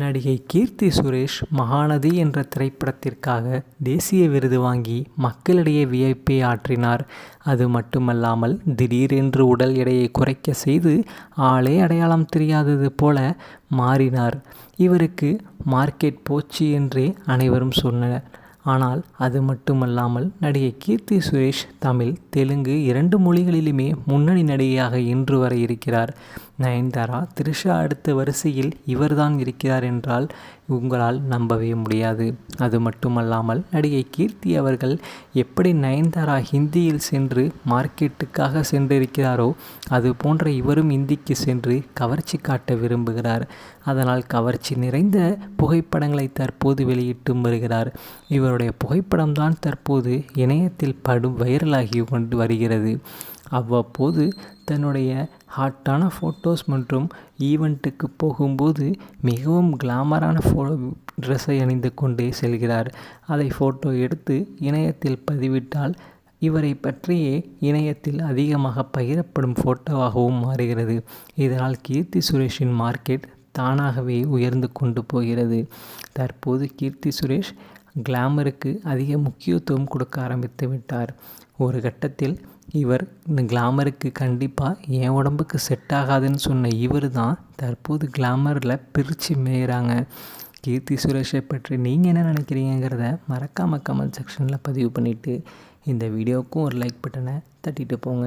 நடிகை கீர்த்தி சுரேஷ் மகாநதி என்ற திரைப்படத்திற்காக தேசிய விருது வாங்கி மக்களிடையே வியப்பை ஆற்றினார். அது மட்டுமல்லாமல் திடீரென்று உடல் எடையை குறைக்க செய்து ஆளே அடையாளம் தெரியாதது போல மாறினார். இவருக்கு மார்க்கெட் போச்சு என்றே அனைவரும் சொன்னனர். ஆனால் அது மட்டுமல்லாமல் நடிகை கீர்த்தி சுரேஷ் தமிழ் தெலுங்கு இரண்டு மொழிகளிலுமே முன்னணி நடிகையாக இன்று வரை இருக்கிறார். நயன்தாரா த்ரிஷா அடுத்த வரிசையில் இவர்தான் இருக்கிறார் என்றால் உங்களால் நம்பவே முடியாது. அது மட்டுமல்லாமல் நடிகை கீர்த்தி அவர்கள் எப்படி நயன்தாரா ஹிந்தியில் சென்று மார்க்கெட்டுக்காக சென்றிருக்கிறாரோ அது போன்ற இவரும் இந்திக்கு சென்று கவர்ச்சி காட்ட விரும்புகிறார். அதனால் கவர்ச்சி நிறைந்த புகைப்படங்களை தற்போது வெளியிட்டும் வருகிறார். இவர் இவருடைய புகைப்படம்தான் தற்போது இணையத்தில் படும் வைரலாகி கொண்டு வருகிறது. அவ்வப்போது தன்னுடைய ஹாட்டான ஃபோட்டோஸ் மற்றும் ஈவெண்ட்டுக்கு போகும்போது மிகவும் கிளாமரான ஃபோ ட்ரெஸ்ஸை அணிந்து கொண்டே செல்கிறார். அதை ஃபோட்டோ எடுத்து இணையத்தில் பதிவிட்டால் இவரை பற்றியே இணையத்தில் அதிகமாக பகிரப்படும் ஃபோட்டோவாகவும் மாறுகிறது. இதனால் கீர்த்தி சுரேஷின் மார்க்கெட் தானாகவே உயர்ந்து கொண்டு போகிறது. தற்போது கீர்த்தி சுரேஷ் கிளாமருக்கு அதிக முக்கியத்துவம் கொடுக்க ஆரம்பித்து விட்டார். ஒரு கட்டத்தில் இவர் இந்த கிளாமருக்கு கண்டிப்பாக என் உடம்புக்கு செட் ஆகாதுன்னு சொன்ன இவர் தான் தற்போது கிளாமரில் பிரித்து மேயிறாங்க. கீர்த்தி சுரேஷை பற்றி நீங்கள் என்ன நினைக்கிறீங்கிறத மறக்காமல் கமெண்ட் செக்ஷனில் பதிவு பண்ணிவிட்டு இந்த வீடியோவுக்கும் ஒரு லைக் பட்டனை தட்டிட்டு போங்க.